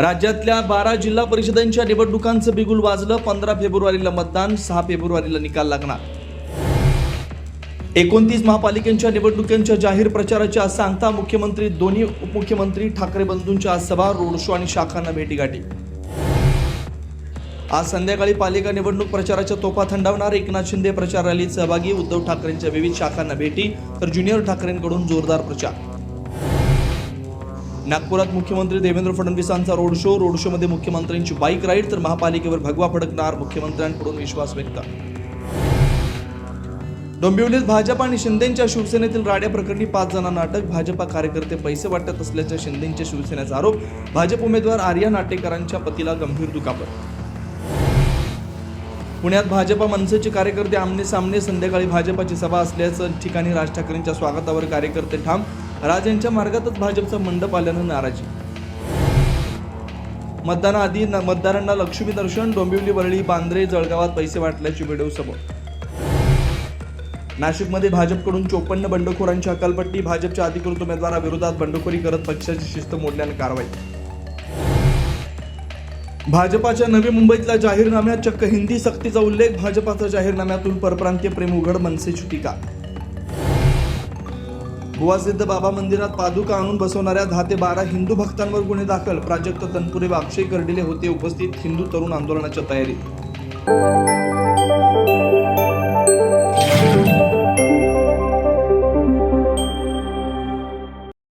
राज्यातल्या बारा जिल्हा परिषदांच्या निवडणुकांचं बिगुल वाजलं. पंधरा फेब्रुवारीला मतदान सहा फेब्रुवारीला निकाल लागणार. एकोणतीस महापालिकांच्या निवडणुकांच्या जाहीर प्रचाराच्या सांगता मुख्यमंत्री दोन्ही उपमुख्यमंत्री ठाकरे बंधूंच्या आज सभा रोड शो आणि शाखांना भेटीगाठी. आज संध्याकाळी पालिका निवडणूक प्रचाराच्या तोफा थंडावणार. एकनाथ शिंदे प्रचार रॅलीत सहभागी. उद्धव ठाकरेंच्या विविध शाखांना भेटी. तर ज्युनियर ठाकरेंकडून जोरदार प्रचार. नागपुरात मुख्यमंत्री देवेंद्र फडणवीसांचा रोड शो रोड शोमध्ये मुख्यमंत्र्यांची बाईक राईड तर महापालिकेवर भगवा फडकणार मुख्यमंत्र्यांकडून विश्वास व्यक्त. डोंबिवलीत भाजप आणि शिंदेच्या शिवसेनेतील राड्या प्रकरणी पाच जणांना अटक. भाजपा कार्यकर्ते पैसे वाटत असल्याच्या शिंदेच्या शिवसेनेचा आरोप. भाजप उमेदवार आर्या नाटेकरांच्या पतीला गंभीर दुखापत. पुण्यात भाजपा मनसेचे कार्यकर्ते आमने सामने संध्याकाळी भाजपाची सभा असल्याचं ठिकाणी राज ठाकरेंच्या स्वागतावर कार्यकर्ते ठाम. राज यांच्या मार्गातच भाजपचा मंडप आल्यानं नाराजी. मतदानाआधी मतदारांना लक्ष्मी दर्शन डोंबिवली वरळी बांद्रे जळगावात पैसे वाटल्याची व्हिडिओ समोर. नाशिकमध्ये भाजपकडून चोपन्न बंडखोरांची हकालपट्टी भाजपच्या अधिकृत उमेदवाराविरोधात बंडखोरी करत पक्षाची शिस्त मोडल्यानं कारवाई. भाजपाच्या नवी मुंबईतल्या जाहीरनाम्यात चक्क हिंदी सक्तीचा उल्लेख भाजपाच्या जाहीरनाम्यातून परप्रांतीय प्रेम उघड मनसेची टीका. बुवासिद्ध बाबा मंदिरात पादुका आणून बसवणाऱ्या दहा ते बारा हिंदू भक्तांवर गुन्हे दाखल. प्राजक्त तनपुरे व अक्षय होते उपस्थित हिंदू तरुण आंदोलनाच्या तयारीत.